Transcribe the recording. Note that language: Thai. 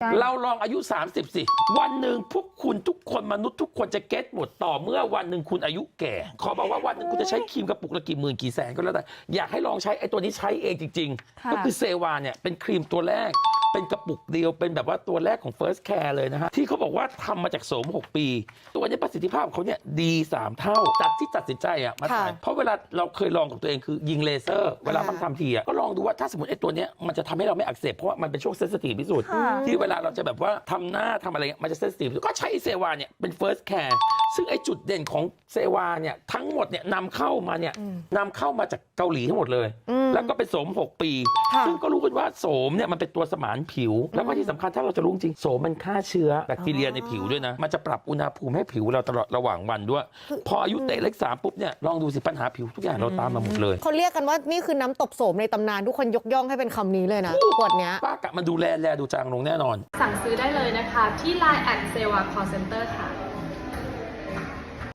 ใช่เราลองอายุ 30 สิ วันหนึ่งพวกคุณทุกคนมนุษย์ทุกคนจะเก็ตหมดต่อเมื่อวันหนึ่งคุณอายุแก่ ขอบอกว่าวันหนึ่งคุณจะใช้ครีมกระปุกละกี่หมื่นกี่แสนก็แล้วแต่อยากให้ลองใช้ไอ้ตัวนี้ใช้เองจริงค่ะๆก็คือเซวาเนี่ยเป็นครีมตัวแรก เป็นกระปุกเดียวเป็นแบบว่าตัวแรกของ First Care เลยนะฮะ ที่เขาบอกว่าทำมาจากโสม 6 ปี ตัวนี้ประสิทธิภาพของเขาเนี่ยดี 3 เท่าจัดที่ตัดสินใจอะมาถ่ายค่ะเพราะเวลาเราเคยลองกับตัวเองคือยิงเลเซอร์ เวลามันทำทีอะก็ลองดูว่าถ้าสมมติไอ้ตัวเนี้ยมันจะทำให้เราไม่อักเสบเพราะว่ามันเป็นช่วงเซนซิทีฟที่สุด ค่ะ ที่เวลาเราจะแบบว่าทำหน้าทำอะไรเงี้ยมันจะเซนซิทีฟก็ใช้เซวาเนี่ยเป็น first care ซึ่งไอ้จุดเด่นของเซวาเนี่ยทั้งหมดเนี่ยนำเข้ามาเนี่ยนำเข้ามาจากเกาหลีทั้งหมดเลยอืมแล้วก็เป็นโสม 6 ปีค่ะซึ่งก็รู้กันว่าโสมเนี่ยมันเป็นตัวสมานผิว แล้วก็ที่สำคัญถ้าเราจะรู้จริงโสมมันฆ่าเชื้อแบคทีเรียในผิวด้วยนะ มันจะปรับอุณหภูมิให้ผิวเราตลอดระหว่างวันด้วย พออายุเตะเลขสามปุ๊บเนี่ยลองดูสิปัญหาผิวทุกอย่างเราตามมาหมดเลยเขาเรียกกันว่านี่คือน้ำตบโสมในตำนานทุกคนยกย่องให้เป็นคำนี้เลยนะขวดเนี้ยป้ากะมันดูแลแลดูจางลงแน่นอน สั่งซื้อได้เลยนะคะที่ Line แอดเซวาคอเซ็นเตอร์ค่ะ